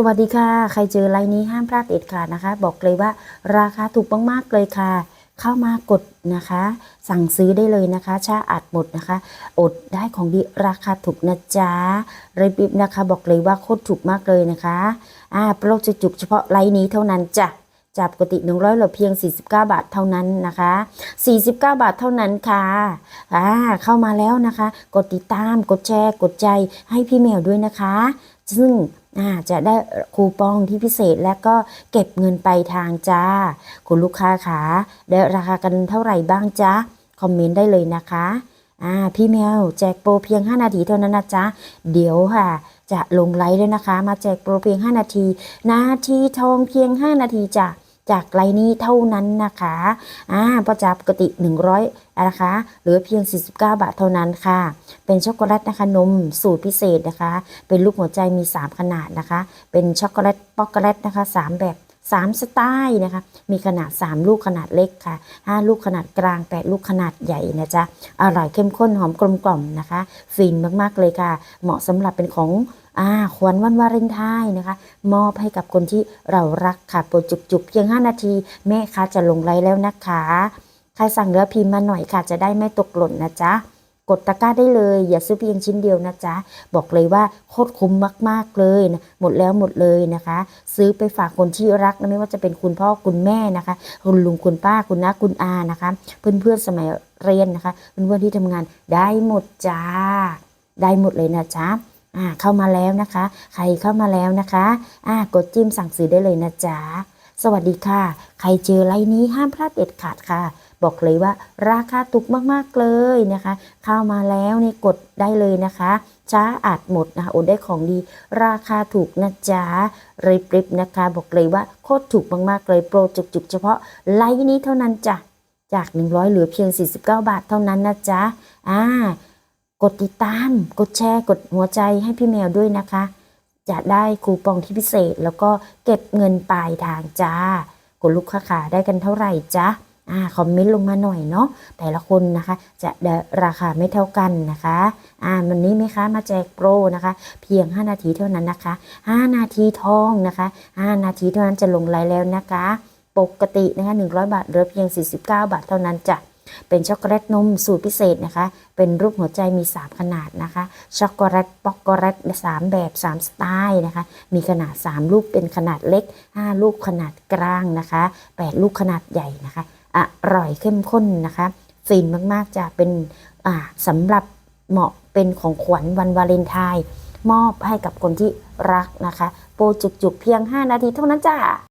สวัสดีค่ะ ใครเจอไลน์นี้ห้ามพลาดเด็ดขาดนะคะ บอกเลยว่าราคาถูกมากๆเลยค่ะ เข้ามากดนะคะ สั่งซื้อได้เลยนะคะ ชาอัดหมดนะคะ อดได้ของดีราคาถูกนะจ๊ะรีบๆนะคะ บอกเลยว่าโคตรถูกมากเลยนะคะ อ่าโปรจะจุกเฉพาะไลน์นี้เท่านั้นจ้ะ จากปกติ 100เหลือเพียง 49 บาทเท่านั้นนะคะ 49 บาทเท่านั้นค่ะอ่าเข้ามาแล้วนะคะ กดติดตามกดแชร์กดใจให้พี่แมวด้วยนะคะ ซึ่งอ่าจะได้คูปองที่พิเศษและก็เก็บเงินไปทางจ้า คุณลูกค้าขาได้ราคากันเท่าไหร่บ้างจ๊ะคอมเมนต์ได้เลยนะคะ อ่าพี่แมวแจกโปรเพียง 5 นาทีเท่านั้นนะจ๊ะ เดี๋ยวค่ะ จะลงไลฟ์ด้วยนะคะ มาแจกโปรเพียง 5 นาที นาทีทองเพียง 5 นาทีจ้ะจากไลน์นี้เท่านั้นนะคะ อ่าประจากปกติ 100นะคะ เหลือเพียง 49 บาทเท่านั้นค่ะ เป็นช็อกโกแลตนะคะ นมสูตรพิเศษนะคะ เป็นลูกหัวใจมี 3 ขนาดนะคะ เป็นช็อกโกแลต ป๊อกโกแลตนะคะ 3 แบบ 3 สไตล์นะคะ มีขนาด 3 ลูกขนาดเล็กค่ะ 5 ลูกขนาดกลาง 8 ลูกขนาดใหญ่นะจ๊ะ อร่อยเข้มข้นหอมกลมกล่อมนะคะ ฟินมากๆเลยค่ะ เหมาะสำหรับเป็นของอ่าขวัญวันวาเลนไทน์นะคะ มอบให้กับคนที่เรารักค่ะโปรจุกๆเพียง 5 นาที แม่ค้าจะลงไลน์แล้วนะคะ ใครสั่งเนื้อพิมพ์มาหน่อยค่ะ จะได้ไม่ตกหล่นนะจ๊ะ กดตะกร้าได้เลย อย่าซื้อเพียงชิ้นเดียวนะจ๊ะ บอกเลยว่าโคตรคุ้มมากๆเลยนะหมดแล้วหมดเลยนะคะ ซื้อไปฝากคนที่รักนะไม่ว่าจะเป็นคุณพ่อคุณแม่นะคะ คุณลุงคุณป้าคุณน้าคุณอานะคะ เพื่อนๆสมัยเรียนนะคะ เพื่อนๆที่ทำงานได้หมดจ้า ได้หมดเลยนะจ๊ะอ่าเข้ามาแล้วนะคะ ใครเข้ามาแล้วนะคะอ่ากดจิ้มสั่งซื้อได้เลยนะจ๊ะสวัสดีค่ะ ใครเจอไลน์นี้ห้ามพลาดเด็ดขาดค่ะ บอกเลยว่าราคาถูกมากๆเลยนะคะ เข้ามาแล้วนี่กดได้เลยนะคะช้าอาจหมดนะคะอดได้ของดี ราคาถูกนะจ๊ะรีบๆนะคะ บอกเลยว่าโคตรถูกมากๆเลยโปรจุกๆ เฉพาะไลน์นี้เท่านั้นจ้ะจาก 100 เหลือเพียง 49 บาทเท่านั้นนะจ๊ะอ่ากดติดตาม กดแชร์ กดหัวใจให้พี่แมวด้วยนะคะ จะได้คูปองที่พิเศษแล้วก็เก็บเงินปลายทางจ้ากดลูกค้าขาได้กันเท่าไหร่จ๊ะ อ่าคอมเมนต์ลงมาหน่อยเนาะแต่ละคนนะคะ จะได้ราคาไม่เท่ากันนะคะอ่าวันนี้ไหมคะมาแจกโปรนะคะ เพียง 5 นาทีเท่านั้นนะคะ 5 นาทีทองนะคะ 5 นาทีเท่านั้นจะลงไลน์แล้วนะคะ ปกตินะคะ100 บาทเหลือเพียง 49 บาทเท่านั้นจ้ะเป็นช็อกโกแลตนมสูตรพิเศษนะคะ เป็นรูปหัวใจมี 3 ขนาดนะคะ ช็อกโกแลตป๊อกโกแลต3 แบบ 3 สไตล์นะคะ มีขนาด 3 ลูกเป็นขนาดเล็ก 5 ลูกขนาดกลางนะคะ 8 ลูกขนาดใหญ่นะคะ อร่อยเข้มข้นนะคะ ฟินมากๆจะเป็นสำหรับเหมาะเป็นของขวัญวันวาเลนไทน์มอบให้กับคนที่รักนะคะ โปรจุกๆเพียง 5 นาทีเท่านั้นจ้า